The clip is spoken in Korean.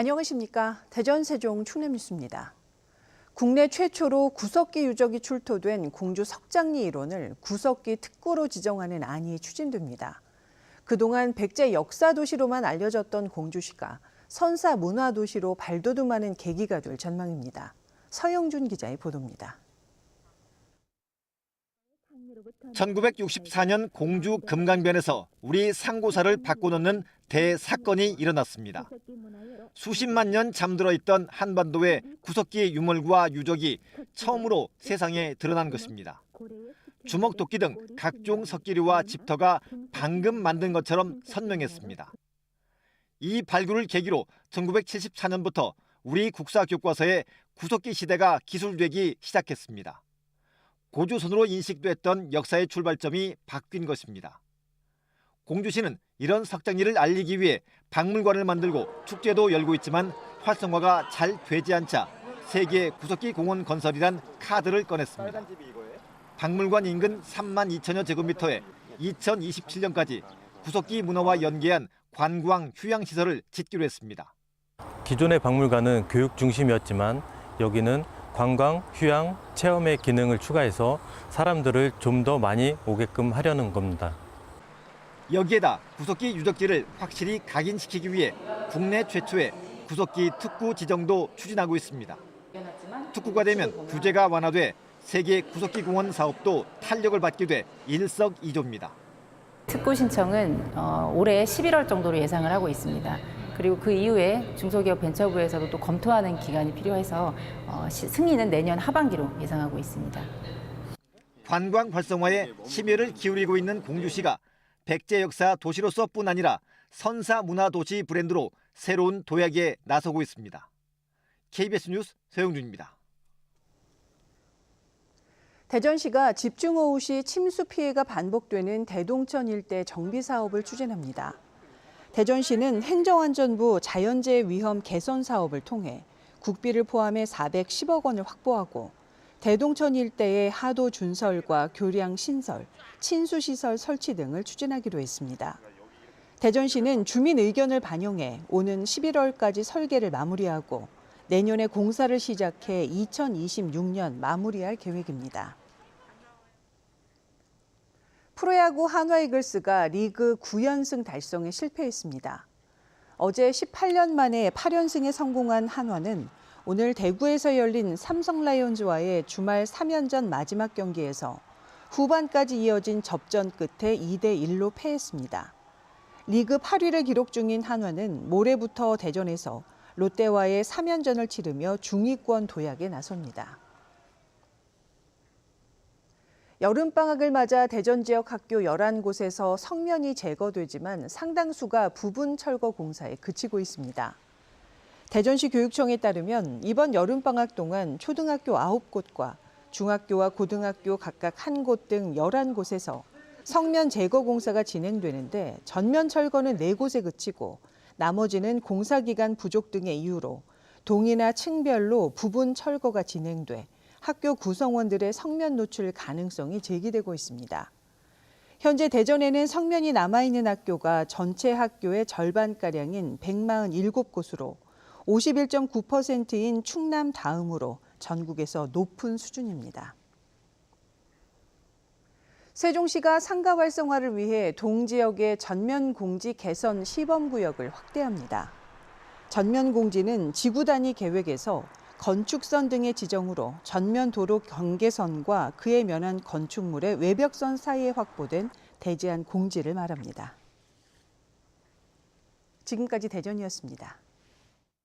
안녕하십니까. 대전 세종 충남뉴스입니다. 국내 최초로 구석기 유적이 출토된 공주 석장리 일원을 구석기 특구로 지정하는 안이 추진됩니다. 그동안 백제 역사 도시로만 알려졌던 공주시가 선사 문화 도시로 발돋움하는 계기가 될 전망입니다. 서영준 기자의 보도입니다. 1964년 공주 금강변에서 우리 상고사를 바꿔놓는 대사건이 일어났습니다. 수십만 년 잠들어 있던 한반도의 구석기 유물과 유적이 처음으로 세상에 드러난 것입니다. 주먹도끼 등 각종 석기류와 집터가 방금 만든 것처럼 선명했습니다. 이 발굴을 계기로 1974년부터 우리 국사 교과서에 구석기 시대가 기술되기 시작했습니다. 고조선으로 인식됐던 역사의 출발점이 바뀐 것입니다. 공주시는 이런 석장리를 알리기 위해 박물관을 만들고 축제도 열고 있지만 활성화가 잘 되지 않자 세계 구석기 공원 건설이란 카드를 꺼냈습니다. 박물관 인근 3만 2천여 제곱미터에 2027년까지 구석기 문화와 연계한 관광 휴양 시설을 짓기로 했습니다. 기존의 박물관은 교육 중심이었지만 여기는 관광, 휴양, 체험의 기능을 추가해서 사람들을 좀 더 많이 오게끔 하려는 겁니다. 여기에다 구석기 유적지를 확실히 각인시키기 위해 국내 최초의 구석기 특구 지정도 추진하고 있습니다. 특구가 되면 규제가 완화돼 세계 구석기 공원 사업도 탄력을 받게 돼 일석이조입니다. 특구 신청은 어, 올해 11월 정도로 예상을 하고 있습니다. 그리고 그 이후에 중소기업 벤처부에서도 또 검토하는 기간이 필요해서 어, 시- 승인은 내년 하반기로 예상하고 있습니다. 관광 활성화에 심혈을 기울이고 있는 공주시가 백제 역사 도시로서뿐 아니라 선사 문화 도시 브랜드로 새로운 도약에 나서고 있습니다. KBS 뉴스 서영준입니다. 대전시가 집중호우 시 침수 피해가 반복되는 대동천 일대 정비 사업을 추진합니다. 대전시는 행정안전부 자연재해 위험 개선 사업을 통해 국비를 포함해 410억 원을 확보하고 대동천 일대의 하도 준설과 교량 신설, 친수 시설 설치 등을 추진하기로 했습니다. 대전시는 주민 의견을 반영해 오는 11월까지 설계를 마무리하고 내년에 공사를 시작해 2026년 마무리할 계획입니다. 프로야구 한화 이글스가 리그 9연승 달성에 실패했습니다. 어제 18년 만에 8연승에 성공한 한화는 오늘 대구에서 열린 삼성 라이온즈와의 주말 3연전 마지막 경기에서 후반까지 이어진 접전 끝에 2대 1로 패했습니다. 리그 8위를 기록 중인 한화는 모레부터 대전에서 롯데와의 3연전을 치르며 중위권 도약에 나섭니다. 여름방학을 맞아 대전 지역 학교 11곳에서 성면이 제거되지만 상당수가 부분 철거 공사에 그치고 있습니다. 대전시 교육청에 따르면 이번 여름방학 동안 초등학교 9곳과 중학교와 고등학교 각각 한곳등 11곳에서 성면 제거 공사가 진행되는데 전면 철거는 4곳에 그치고 나머지는 공사 기간 부족 등의 이유로 동이나 층별로 부분 철거가 진행돼 학교 구성원들의 성면 노출 가능성이 제기되고 있습니다. 현재 대전에는 성면이 남아있는 학교가 전체 학교의 절반가량인 147곳으로 51.9%인 충남 다음으로 전국에서 높은 수준입니다. 세종시가 상가 활성화를 위해 동지역의 전면 공지 개선 시범 구역을 확대합니다. 전면 공지는 지구 단위 계획에서 건축선 등의 지정으로 전면 도로 경계선과 그에 면한 건축물의 외벽선 사이에 확보된 대지한 공지를 말합니다. 지금까지 대전이었습니다.